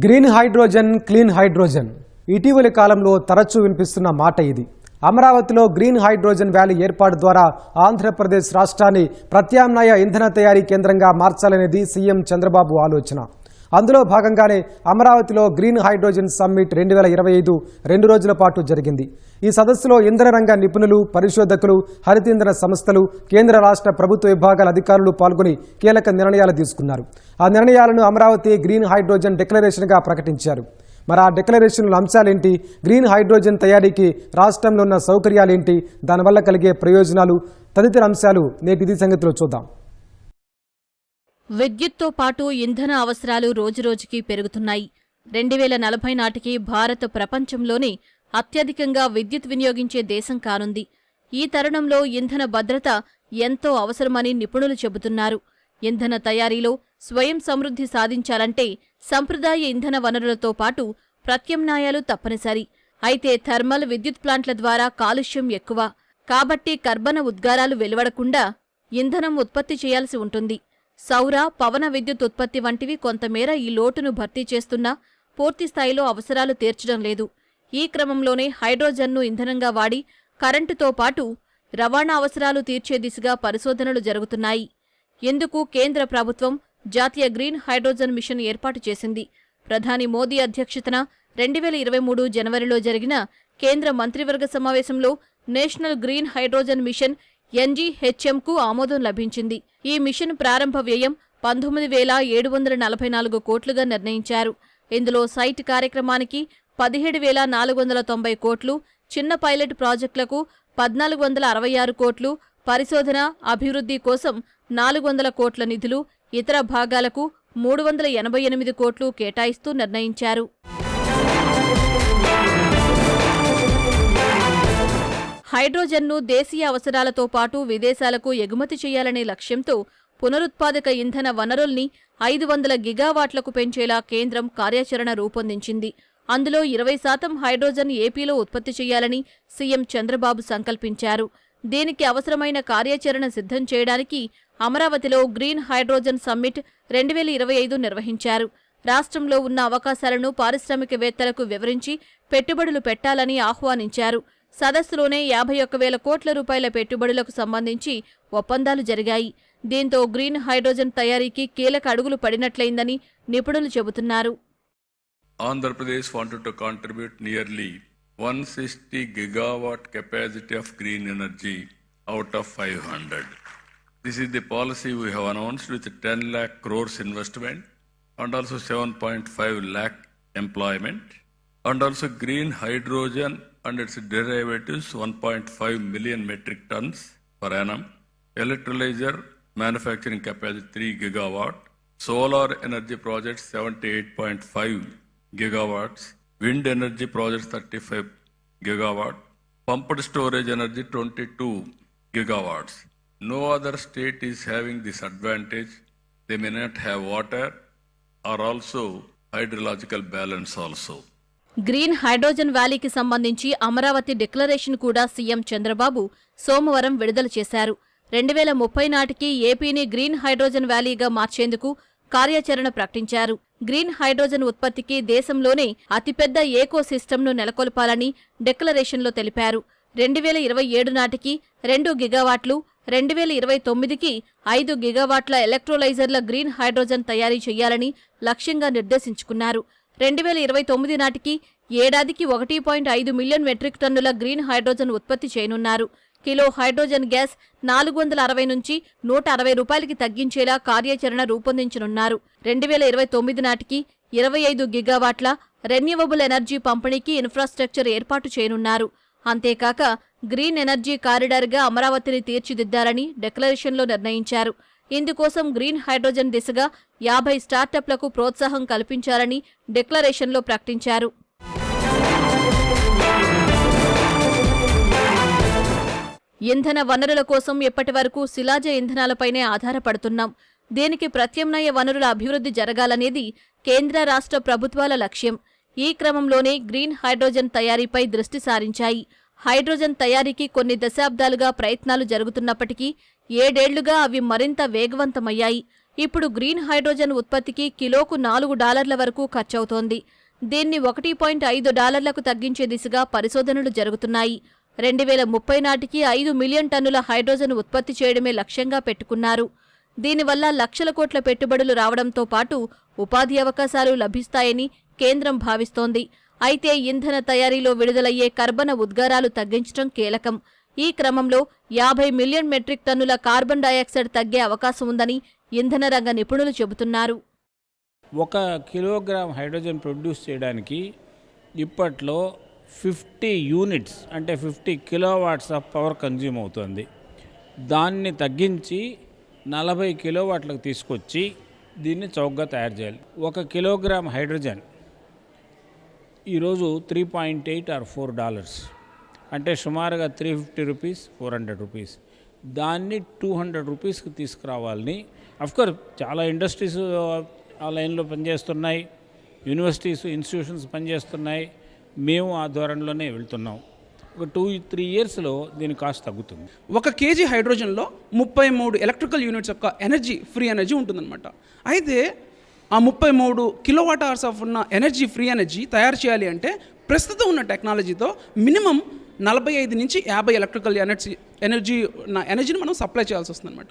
Green hydrogen clean hydrogen. ఇటీవలి కాలంలో తరచూ వినిపిస్తున్న మాట ఇది. అమరావతిలో గ్రీన్ హైడ్రోజన్ వ్యాలీ ఏర్పాటు ద్వారా ఆంధ్రప్రదేశ్ రాష్ట్రాన్ని ప్రత్యామ్నాయ ఇంధన తయారీ కేంద్రంగా మార్చాలనేది సీఎం చంద్రబాబు ఆలోచన. అందులో భాగంగానే అమరావతిలో గ్రీన్ హైడ్రోజన్ సమ్మిట్ రెండు వేల ఇరవై ఐదు రెండు రోజుల పాటు జరిగింది. ఈ సదస్సులో ఇంధన రంగ నిపుణులు పరిశోధకులు హరితీంధన సంస్థలు కేంద్ర రాష్ట్ర ప్రభుత్వ విభాగాల అధికారులు పాల్గొని కీలక నిర్ణయాలు తీసుకున్నారు. ఆ నిర్ణయాలను అమరావతి గ్రీన్ హైడ్రోజన్ డిక్లరేషన్గా ప్రకటించారు. మరి ఆ డిక్లరేషన్ల అంశాలేంటి? గ్రీన్ హైడ్రోజన్ తయారీకి రాష్ట్రంలో ఉన్న సౌకర్యాలేంటి? దానివల్ల కలిగే ప్రయోజనాలు తదితర అంశాలు నేటి ఇది సంగతిలో చూద్దాం. విద్యుత్తో పాటు ఇంధన అవసరాలు రోజురోజుకీ పెరుగుతున్నాయి. రెండు వేల నలభై నాటికి భారత్ ప్రపంచంలోనే అత్యధికంగా విద్యుత్ వినియోగించే దేశం కానుంది. ఈ తరుణంలో ఇంధన భద్రత ఎంతో అవసరమని నిపుణులు చెబుతున్నారు. ఇంధన తయారీలో స్వయం సమృద్ధి సాధించాలంటే సంప్రదాయ ఇంధన వనరులతో పాటు ప్రత్యామ్నాయాలు తప్పనిసరి. అయితే థర్మల్ విద్యుత్ ప్లాంట్ల ద్వారా కాలుష్యం ఎక్కువ. కాబట్టి కర్బన ఉద్గారాలు వెలువడకుండా ఇంధనం ఉత్పత్తి చేయాల్సి ఉంటుంది. సౌర పవన విద్యుత్ ఉత్పత్తి వంటివి కొంతమేర ఈ లోటును భర్తీ చేస్తున్నా పూర్తిస్థాయిలో అవసరాలు తీర్చడం లేదు. ఈ క్రమంలోనే హైడ్రోజన్ను ఇంధనంగా వాడి కరెంటుతో పాటు రవాణా అవసరాలు తీర్చే దిశగా పరిశోధనలు జరుగుతున్నాయి. ఎందుకు కేంద్ర ప్రభుత్వం జాతీయ గ్రీన్ హైడ్రోజన్ మిషన్ ఏర్పాటు చేసింది? ప్రధాని మోదీ అధ్యక్షతన రెండు వేల ఇరవై మూడు జనవరిలో జరిగిన కేంద్ర మంత్రివర్గ సమావేశంలో నేషనల్ గ్రీన్ హైడ్రోజన్ మిషన్ ఎన్జీహెచ్ఎంకు ఆమోదం లభించింది. ఈ మిషన్ ప్రారంభ వ్యయం పంతొమ్మిది వేల ఏడు వందల నలభై నాలుగు కోట్లుగా నిర్ణయించారు. ఇందులో సైట్ కార్యక్రమానికి పదిహేడు వేల నాలుగు వందల తొంభై కోట్లు చిన్న పైలట్ ప్రాజెక్టులకు పద్నాలుగు వందల అరవై ఆరు కోట్లు పరిశోధన అభివృద్ధి కోసం నాలుగు వందల కోట్ల నిధులు ఇతర భాగాలకు మూడు వందల ఎనభై ఎనిమిది కోట్లు కేటాయిస్తూ నిర్ణయించారు. హైడ్రోజన్ను దేశీయ అవసరాలతో పాటు విదేశాలకు ఎగుమతి చేయాలనే లక్ష్యంతో పునరుత్పాదక ఇంధన వనరుల్ని ఐదు వందల గిగావాట్లకు పెంచేలా కేంద్రం కార్యాచరణ రూపొందించింది. అందులో ఇరవై శాతం హైడ్రోజన్ ఏపీలో ఉత్పత్తి చేయాలని సీఎం చంద్రబాబు సంకల్పించారు. దీనికి అవసరమైన కార్యాచరణ సిద్ధం చేయడానికి అమరావతిలో గ్రీన్ హైడ్రోజన్ సమ్మిట్ రెండు వేల ఇరవై ఐదు నిర్వహించారు. రాష్ట్రంలో ఉన్న అవకాశాలను పారిశ్రామికవేత్తలకు వివరించి పెట్టుబడులు పెట్టాలని ఆహ్వానించారు. సదస్సులోనే యాభై ఒక్క వేల కోట్ల రూపాయల పెట్టుబడులకు సంబంధించి ఒప్పందాలు జరిగాయి. దీంతో గ్రీన్ హైడ్రోజన్ తయారీకి కీలక అడుగులు పడినట్లయిందని నిపుణులు చెబుతున్నారు. Andhra Pradesh wanted to contribute nearly 160 gigawatt capacity of green energy out of 500. This is the policy we have announced with 10 lakh crores investment and also 7.5 lakh employment and also green hydrogen and its derivatives 1.5 million metric tons per annum, electrolyzer manufacturing capacity 3 gigawatt, solar energy projects 78.5 gigawatts wind energy project thirty five gigawatt pumped storage energy twenty two gigawatts. No other state is having this advantage. They may not have water or also hydrological balance also. Green hydrogen వ్యాలీకి సంబంధించి Amaravati declaration కూడా CM Chandrababu సోమవారం విడుదల చేశారు. రెండు వేల ముప్పై నాటికి ఏపీని గ్రీన్ హైడ్రోజన్ వ్యాలీగా మార్చేందుకు కార్యాచరణ ప్రకటించారు. గ్రీన్ హైడ్రోజన్ ఉత్పత్తికి దేశంలోనే అతిపెద్ద ఏకో సిస్టమ్ను నెలకొల్పాలని డిక్లరేషన్లో తెలిపారు. రెండు వేల ఇరవై ఏడు నాటికి రెండు గిగావాట్లు రెండు వేల ఇరవై తొమ్మిదికి ఐదు గిగావాట్ల ఎలక్ట్రోలైజర్ల గ్రీన్ హైడ్రోజన్ తయారీ చేయాలని లక్ష్యంగా నిర్దేశించుకున్నారు. రెండు వేల ఇరవై తొమ్మిది నాటికి ఏడాదికి ఒకటి పాయింట్ ఐదు మిలియన్ మెట్రిక్ టన్నుల గ్రీన్ హైడ్రోజన్ ఉత్పత్తి చేయనున్నారు. కిలో హైడ్రోజన్ గ్యాస్ నాలుగు వందల అరవై నుంచి నూట అరవై రూపాయలకి తగ్గించేలా కార్యాచరణ రూపొందించనున్నారు. రెండు వేల ఇరవై తొమ్మిది నాటికి ఇరవై ఐదు గిగావాట్ల రెన్యూవబుల్ ఎనర్జీ పంపిణీకి ఇన్ఫ్రాస్ట్రక్చర్ ఏర్పాటు చేయనున్నారు. అంతేకాక గ్రీన్ ఎనర్జీ కారిడార్గా అమరావతిని తీర్చిదిద్దాలని డిక్లరేషన్లో నిర్ణయించారు. ఇందుకోసం గ్రీన్ హైడ్రోజన్ దిశగా యాభై స్టార్టప్లకు ప్రోత్సాహం కల్పించాలని డిక్లరేషన్లో ప్రకటించారు. ఇంధన వనరుల కోసం ఇప్పటివరకు శిలాజ ఇంధనాలపైనే ఆధారపడుతున్నాం. దీనికి ప్రత్యామ్నాయ వనరుల అభివృద్ధి జరగాలనేది కేంద్ర రాష్ట్ర ప్రభుత్వాల లక్ష్యం. ఈ క్రమంలోనే గ్రీన్ హైడ్రోజన్ తయారీపై దృష్టి సారించాయి. హైడ్రోజన్ తయారీకి కొన్ని దశాబ్దాలుగా ప్రయత్నాలు జరుగుతున్నప్పటికీ ఏడేళ్ళుగా అవి మరింత వేగవంతమయ్యాయి. ఇప్పుడు గ్రీన్ హైడ్రోజన్ ఉత్పత్తికి కిలోకు నాలుగు డాలర్ల వరకు ఖర్చవుతోంది. దీన్ని ఒకటి పాయింట్ ఐదు డాలర్లకు తగ్గించే దిశగా పరిశోధనలు జరుగుతున్నాయి. రెండు వేల ముప్పై నాటికి ఐదు మిలియన్ టన్నుల హైడ్రోజన్ ఉత్పత్తి చేయడమే లక్ష్యంగా పెట్టుకున్నారు. దీనివల్ల లక్షల కోట్ల పెట్టుబడులు రావడంతో పాటు ఉపాధి అవకాశాలు లభిస్తాయని కేంద్రం భావిస్తోంది. అయితే ఇంధన తయారీలో విడుదలయ్యే కర్బన ఉద్గారాలు తగ్గించడం కీలకం. ఈ క్రమంలో యాభై మిలియన్ మెట్రిక్ టన్నుల కార్బన్ డయాక్సైడ్ తగ్గే అవకాశం ఉందని ఇంధన రంగ నిపుణులు చెబుతున్నారు. ఒక కిలోగ్రామ్ హైడ్రోజన్ ప్రొడ్యూస్ చేయడానికి ఇప్పట్లో ఫిఫ్టీ యూనిట్స్ అంటే fifty kilowatts of power consume అవుతుంది. దాన్ని తగ్గించి నలభై కిలోవాట్లకు తీసుకొచ్చి దీన్ని చౌకగా తయారు చేయాలి. ఒక కిలోగ్రామ్ హైడ్రోజన్ ఈరోజు three point eight or four dollars. అంటే సుమారుగా three fifty rupees four hundred rupees. దాన్ని టూ హండ్రెడ్ రూపీస్కి తీసుకురావాలని అఫ్కోర్స్ చాలా ఇండస్ట్రీస్ ఆ లైన్లో పనిచేస్తున్నాయి యూనివర్సిటీస్ ఇన్స్టిట్యూషన్స్ పనిచేస్తున్నాయి. మేము ఆ ధోరణిలోనే వెళ్తున్నాం. ఒక టూ త్రీ ఇయర్స్లో దీని కాస్ట్ తగ్గుతుంది. ఒక కేజీ హైడ్రోజన్లో ముప్పై మూడు ఎలక్ట్రికల్ యూనిట్స్ యొక్క ఎనర్జీ ఫ్రీ ఎనర్జీ ఉంటుందన్నమాట. అయితే ఆ ముప్పై మూడు కిలోవాట్ అవర్స్ ఆఫ్ ఉన్న ఎనర్జీ ఫ్రీ ఎనర్జీ తయారు చేయాలి అంటే ప్రస్తుతం ఉన్న టెక్నాలజీతో మినిమం నలభై ఐదు నుంచి యాభై ఎలక్ట్రికల్ ఎనర్జీ ఎనర్జీ నా ఎనర్జీని మనం సప్లై చేయాల్సి వస్తుందన్నమాట.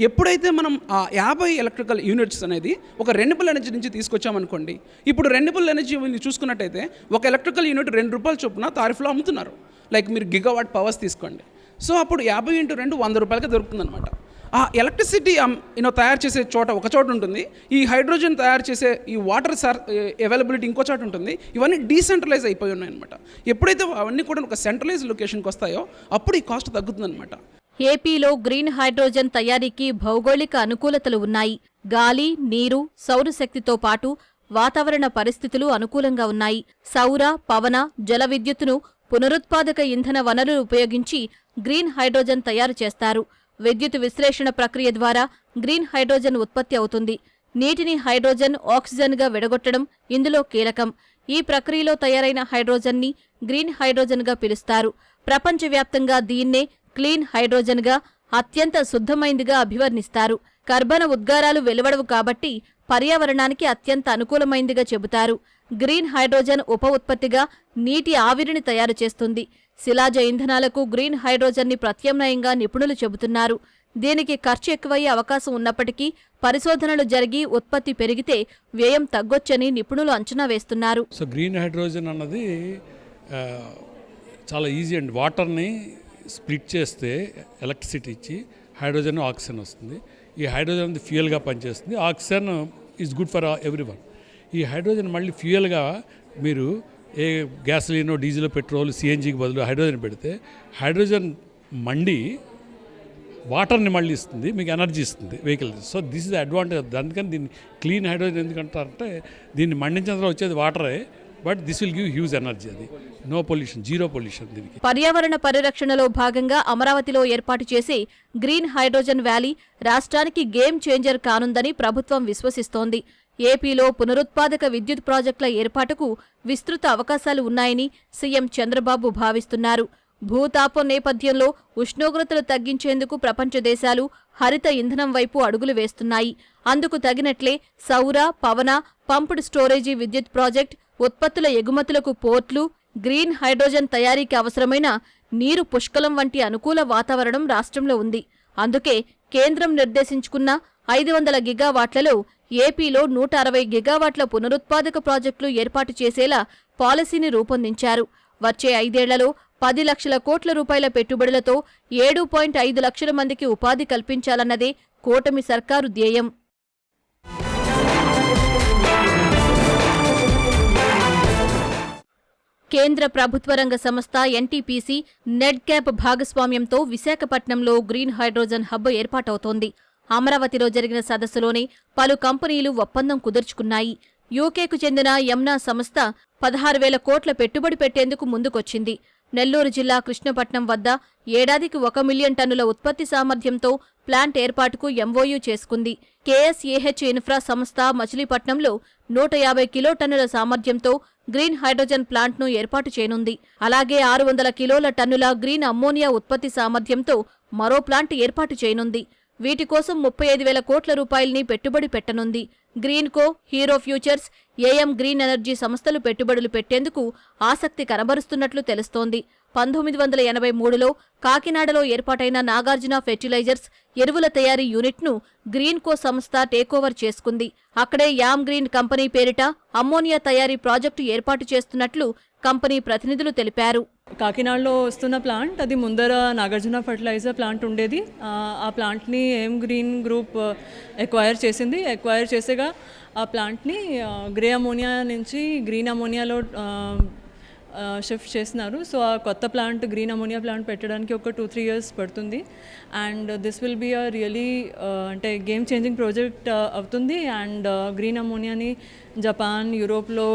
ఎప్పుడైతే మనం ఆ యాభై ఎలక్ట్రికల్ యూనిట్స్ అనేది ఒక రెన్యూబుల్ ఎనర్జీ నుంచి తీసుకొచ్చామనుకోండి ఇప్పుడు రెన్యూబుల్ ఎనర్జీ చూసుకున్నట్టయితే ఒక ఎలక్ట్రికల్ యూనిట్ రెండు రూపాయల చొప్పున తారీఫ్లో అమ్ముతున్నారు. లైక్ మీరు గిగావాట్ పవర్స్ తీసుకోండి. సో అప్పుడు యాభై ఇంటూ రెండు వంద రూపాయలకి దొరుకుతుందన్నమాట. ఆ ఎలక్ట్రిసిటీ యూనో తయారు చేసే చోట ఒక చోట ఉంటుంది. ఈ హైడ్రోజన్ తయారు చేసే ఈ వాటర్ సర్ అవైలబిలిటీ ఇంకో చోట ఉంటుంది. ఇవన్నీ డీసెంట్రలైజ్ అయిపోయి ఉన్నాయన్నమాట. ఎప్పుడైతే అవన్నీ కూడా ఒక సెంట్రలైజ్ లొకేషన్కి వస్తాయో అప్పుడు ఈ కాస్ట్ తగ్గుతుందన్నమాట. ఏపీలో గ్రీన్ హైడ్రోజన్ తయారీకి భౌగోళిక అనుకూలతలు ఉన్నాయి. గాలి నీరు సౌరశక్తితో పాటు వాతావరణ పరిస్థితులు అనుకూలంగా ఉన్నాయి. సౌర పవన జల విద్యుత్తును పునరుత్పాదక ఇంధన వనరులు ఉపయోగించి గ్రీన్ హైడ్రోజన్ తయారు చేస్తారు. విద్యుత్ విశ్లేషణ ప్రక్రియ ద్వారా గ్రీన్ హైడ్రోజన్ ఉత్పత్తి అవుతుంది. నీటిని హైడ్రోజన్ ఆక్సిజన్గా విడగొట్టడం ఇందులో కీలకం. ఈ ప్రక్రియలో తయారైన హైడ్రోజన్ని గ్రీన్ హైడ్రోజన్గా పిలుస్తారు. ప్రపంచవ్యాప్తంగా దీన్నే క్లీన్ హైడ్రోజన్గా అత్యంత శుద్ధమైందిగా అభివర్ణిస్తారు. కర్బన ఉద్గారాలు వెలువడవు కాబట్టి పర్యావరణానికి అత్యంత అనుకూలమైందిగా చెబుతారు. గ్రీన్ హైడ్రోజన్ ఉప ఉత్పత్తిగా నీటి ఆవిరిని తయారు చేస్తుంది. శిలాజ ఇంధనాలకు గ్రీన్ హైడ్రోజన్ని ప్రత్యామ్నాయంగా నిపుణులు చెబుతున్నారు. దీనికి ఖర్చు ఎక్కువయ్యే అవకాశం ఉన్నప్పటికీ పరిశోధనలు జరిగి ఉత్పత్తి పెరిగితే వ్యయం తగ్గొచ్చని నిపుణులు అంచనా వేస్తున్నారు. సో గ్రీన్ హైడ్రోజన్ అన్నది చాలా ఈజీ అండి. వాటర్ని స్ప్లిట్ చేస్తే ఎలక్ట్రిసిటీ ఇచ్చి హైడ్రోజన్ ఆక్సిజన్ వస్తుంది. ఈ హైడ్రోజన్ అనేది ఫ్యూయల్గా పనిచేస్తుంది. Oxygen is good for everyone ఈ హైడ్రోజన్ మళ్ళీ ఫ్యూయల్గా మీరు ఏ గ్యాసోలిన్ డీజిల్ పెట్రోల్ సిఎన్జికి బదులు హైడ్రోజన్ పెడితే హైడ్రోజన్ మండి వాటర్ని మళ్ళీ ఇస్తుంది మీకు ఎనర్జీ ఇస్తుంది vehicle so this is advantage అందుకని దీన్ని క్లీన్ హైడ్రోజన్ ఎందుకంటారంటే దీన్ని మండించిన తర్వాత వచ్చేది వాటరే but this will give huge energy అది. నో పొల్యూషన్ జీరో పొల్యూషన్ దీనికి. పర్యావరణ పరిరక్షణలో భాగంగా అమరావతిలో ఏర్పాటు చేసే గ్రీన్ హైడ్రోజన్ వ్యాలీ రాష్ట్రానికి గేమ్ చేంజర్ కానుందని ప్రభుత్వం విశ్వసిస్తోంది. ఏపీలో పునరుత్పాదక విద్యుత్ ప్రాజెక్టుల ఏర్పాటుకు విస్తృత అవకాశాలు ఉన్నాయని సీఎం చంద్రబాబు భావిస్తున్నారు. భూతాపం నేపథ్యంలో ఉష్ణోగ్రతలు తగ్గించేందుకు ప్రపంచ దేశాలు హరిత ఇంధనం వైపు అడుగులు వేస్తున్నాయి. అందుకు తగినట్లే సౌర పవన పంప్డ్ స్టోరేజీ విద్యుత్ ప్రాజెక్ట్ ఉత్పత్తుల ఎగుమతులకు పోర్ట్లు గ్రీన్ హైడ్రోజన్ తయారీకి అవసరమైన నీరు పుష్కలం వంటి అనుకూల వాతావరణం రాష్ట్రంలో ఉంది. అందుకే కేంద్రం నిర్దేశించుకున్న ఐదు వందల గిగావాట్లలో ఏపీలో నూట అరవై గిగావాట్ల పునరుత్పాదక ప్రాజెక్టులు ఏర్పాటు చేసేలా పాలసీని రూపొందించారు. వచ్చే ఐదేళ్ళలో పది లక్షల కోట్ల రూపాయల పెట్టుబడులతో ఏడు పాయింట్ ఐదు లక్షల మందికి ఉపాధి కల్పించాలన్నదే కూటమి సర్కారు ధ్యేయం. కేంద్ర ప్రభుత్వ రంగ సంస్థ ఎన్టీపీసీ నెడ్ క్యాప్ భాగస్వామ్యంతో విశాఖపట్నంలో గ్రీన్ హైడ్రోజన్ హబ్ ఏర్పాటవుతోంది. అమరావతిలో జరిగిన సదస్సులోనే పలు కంపెనీలు ఒప్పందం కుదుర్చుకున్నాయి. యూకేకు చెందిన యమ్నా సంస్థ పదహారు వేల కోట్ల పెట్టుబడి పెట్టేందుకు ముందుకొచ్చింది. నెల్లూరు జిల్లా కృష్ణపట్నం వద్ద ఏడాదికి ఒక మిలియన్ టన్నుల ఉత్పత్తి సామర్థ్యంతో ప్లాంట్ ఏర్పాటుకు ఎంఓయూ చేసుకుంది. కేఎస్ఏహెచ్ ఇన్ఫ్రా సంస్థ మచిలీపట్నంలో నూట యాభై కిలో టన్నుల సామర్థ్యంతో గ్రీన్ హైడ్రోజన్ ప్లాంట్ను ఏర్పాటు చేయనుంది. అలాగే ఆరు వందల కిలోల టన్నుల గ్రీన్ అమ్మోనియా ఉత్పత్తి సామర్థ్యంతో మరో ప్లాంట్ ఏర్పాటు చేయనుంది. వీటి కోసం ముప్పై ఐదు వేల కోట్ల రూపాయల్ని పెట్టుబడి పెట్టనుంది. Greenko Hero Futures AM Green energy సంస్థలు పెట్టుబడులు పెట్టేందుకు ఆసక్తి కనబరుస్తున్నట్లు తెలుస్తోంది. పంతొమ్మిది వందల ఎనభై మూడులో కాకినాడలో ఏర్పాటైన నాగార్జున ఫెర్టిలైజర్స్ ఎరువుల తయారీ యూనిట్ను గ్రీన్కో సంస్థ టేకోవర్ చేసుకుంది. అక్కడే యామ్ గ్రీన్ కంపెనీ పేరిట అమ్మోనియా తయారీ ప్రాజెక్టు ఏర్పాటు చేస్తున్నట్లు కంపెనీ ప్రతినిధులు తెలిపారు. కాకినాడలో వస్తున్న ప్లాంట్ అది ముందర నాగార్జున ఫర్టిలైజర్ ప్లాంట్ ఉండేది. ఆ, ప్లాంట్ని ఏం గ్రీన్ గ్రూప్ ఎక్వైర్ చేసింది. ఎక్వైర్ చేసేగా ఆ ప్లాంట్ని గ్రే అమోనియా నుంచి గ్రీన్ అమోనియాలో షిఫ్ట్ చేస్తున్నారు సో ఆ కొత్త ప్లాంట్ గ్రీన్ అమోనియా ప్లాంట్ పెట్టడానికి ఒక టూ త్రీ ఇయర్స్ పడుతుంది. And this will be a really అంటే గేమ్ చేంజింగ్ ప్రాజెక్ట్ అవుతుంది. అండ్ గ్రీన్ అమోనియాని జపాన్ యూరోప్లో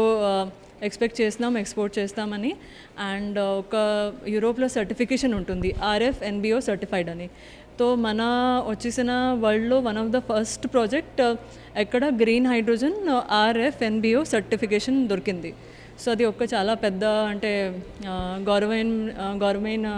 ఎక్స్పెక్ట్ చేస్తున్నాం ఎక్స్పోర్ట్ చేస్తామని. అండ్ ఒక యూరోప్లో సర్టిఫికేషన్ ఉంటుంది. ఆర్ఎఫ్ ఎన్బిఓ సర్టిఫైడ్ అని. సో మన వచ్చేసిన వరల్డ్లో one of the first project ఎక్కడ green hydrogen RF NBO certification దొరికింది. సో అది ఒక చాలా పెద్ద అంటే గౌరవైన గౌరవమైన గౌరవమైన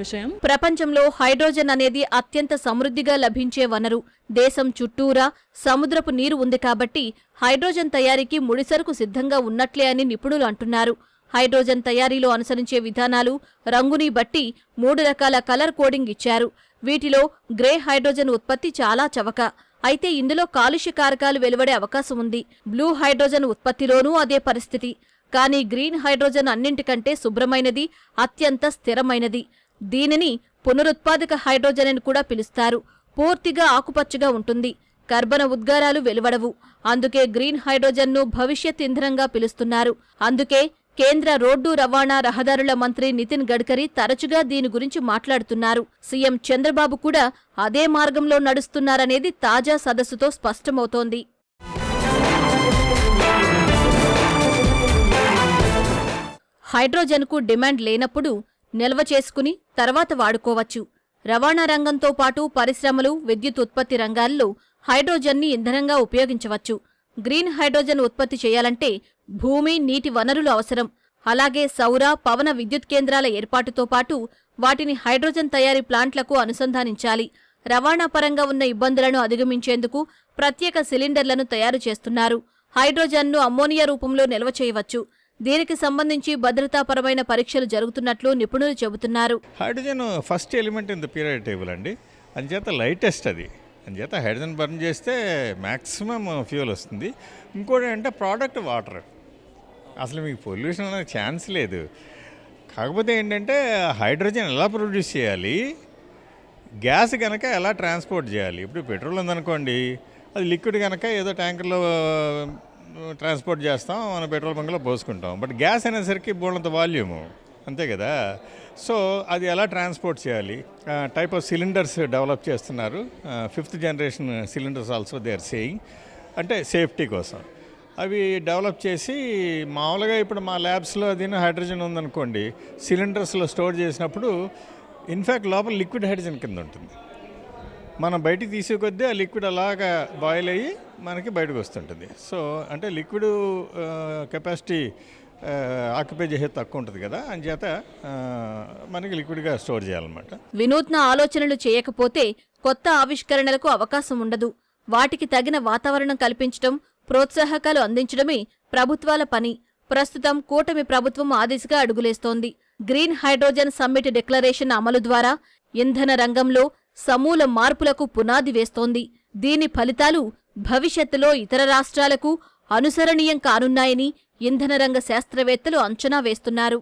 విషయం. ప్రపంచంలో హైడ్రోజన్ అనేది అత్యంత సమృద్ధిగా లభించే వనరు. దేశం చుట్టూరా సముద్రపు నీరు ఉంది కాబట్టి హైడ్రోజన్ తయారీకి ముడిసరుకు సిద్ధంగా ఉన్నట్లే అని నిపుణులు అంటున్నారు. హైడ్రోజన్ తయారీలో అనుసరించే విధానాలు రంగుని బట్టి మూడు రకాల కలర్ కోడింగ్ ఇచ్చారు. వీటిలో గ్రే హైడ్రోజన్ ఉత్పత్తి చాలా చవక. అయితే ఇందులో కాలుష్య కారకాలు వెలువడే అవకాశం ఉంది. బ్లూ హైడ్రోజన్ ఉత్పత్తిలోనూ అదే పరిస్థితి. కానీ గ్రీన్ హైడ్రోజన్ అన్నింటికంటే శుభ్రమైనది అత్యంత స్థిరమైనది. దీనిని పునరుత్పాదక హైడ్రోజన్ అని కూడా పిలుస్తారు. పూర్తిగా ఆకుపచ్చగా ఉంటుంది. కర్బన ఉద్గారాలు వెలువడవు. అందుకే గ్రీన్ హైడ్రోజన్ను భవిష్యత్ ఇంధనంగా పిలుస్తున్నారు. అందుకే కేంద్ర రోడ్డు రవాణా రహదారుల మంత్రి నితిన్ గడ్కరీ తరచుగా దీని గురించి మాట్లాడుతున్నారు. సీఎం చంద్రబాబు కూడా అదే మార్గంలో నడుస్తున్నారనేది తాజా సదస్సుతో స్పష్టమవుతోంది. హైడ్రోజన్కు డిమాండ్ లేనప్పుడు నిల్వ చేసుకుని తర్వాత వాడుకోవచ్చు. రవాణా రంగంతో పాటు పరిశ్రమలు విద్యుత్ ఉత్పత్తి రంగాల్లో హైడ్రోజన్ని ఇంధనంగా ఉపయోగించవచ్చు. గ్రీన్ హైడ్రోజన్ ఉత్పత్తి చేయాలంటే భూమి నీటి వనరులు అవసరం. అలాగే సౌర పవన విద్యుత్ కేంద్రాల ఏర్పాటుతో పాటు వాటిని హైడ్రోజన్ తయారీ ప్లాంట్లకు అనుసంధానించాలి. రవాణా పరంగా ఉన్న ఇబ్బందులను అధిగమించేందుకు ప్రత్యేక సిలిండర్లను తయారు చేస్తున్నారు. హైడ్రోజన్ను అమ్మోనియా రూపంలో నిల్వ చేయవచ్చు. దీనికి సంబంధించి భద్రతాపరమైన పరీక్షలు జరుగుతున్నట్లు నిపుణులు చెబుతున్నారు. Hydrogen first element in the period table అండి. అంచేత లైటెస్ట్ అది. అంచేత హైడ్రోజన్ బర్న్ చేస్తే మ్యాక్సిమం ఫ్యూల్ వస్తుంది. ఇంకోటి అంటే ప్రోడక్ట్ వాటర్ అసలు మీకు పొల్యూషన్ అనే ఛాన్స్ లేదు. కాకపోతే ఏంటంటే హైడ్రోజన్ ఎలా ప్రొడ్యూస్ చేయాలి? గ్యాస్ కనుక ఎలా ట్రాన్స్పోర్ట్ చేయాలి? ఇప్పుడు పెట్రోల్ ఉందనుకోండి అది లిక్విడ్ కనుక ఏదో ట్యాంకర్లో ట్రాన్స్పోర్ట్ చేస్తాం మన పెట్రోల్ బంక్లో పోసుకుంటాం. బట్ గ్యాస్ అనేసరికి బోళ్ళంత వాల్యూము. అంతే కదా? సో అది ఎలా ట్రాన్స్పోర్ట్ చేయాలి? టైప్ ఆఫ్ సిలిండర్స్ డెవలప్ చేస్తున్నారు. Fifth generation cylinders also they are saying. అంటే సేఫ్టీ కోసం. అవి డెవలప్ చేసి మామూలుగా ఇప్పుడు మా ల్యాబ్స్లో దీని హైడ్రోజన్ ఉందనుకోండి సిలిండర్స్లో స్టోర్ చేసినప్పుడు ఇన్ఫ్యాక్ట్ లోపల లిక్విడ్ హైడ్రోజన్ కింద ఉంటుంది. మనం బయటికి తీసే కొద్దీ ఆ లిక్విడ్ అలాగా బాయిల్ అయ్యి మనకి బయటకు వస్తుంటుంది. సో అంటే లిక్విడ్ కెపాసిటీ ఆక్యుపై చేసే తక్కువ ఉంటుంది కదా అంచేత చేత మనకి లిక్విడ్గా స్టోర్ చేయాలన్నమాట. వినూత్న ఆలోచనలు చేయకపోతే కొత్త ఆవిష్కరణలకు అవకాశం ఉండదు. వాటికి తగిన వాతావరణం కల్పించడం ప్రోత్సాహకాలు అందించడమే ప్రభుత్వాల పని. ప్రస్తుతం కూటమి ప్రభుత్వం ఆ దిశగా అడుగులేస్తోంది. గ్రీన్ హైడ్రోజన్ సమ్మిట్ డిక్లరేషన్ అమలు ద్వారా ఇంధన రంగంలో సమూల మార్పులకు పునాది వేస్తోంది. దీని ఫలితాలు భవిష్యత్తులో ఇతర రాష్ట్రాలకు అనుసరణీయం కానున్నాయని ఇంధన రంగ శాస్త్రవేత్తలు అంచనా వేస్తున్నారు.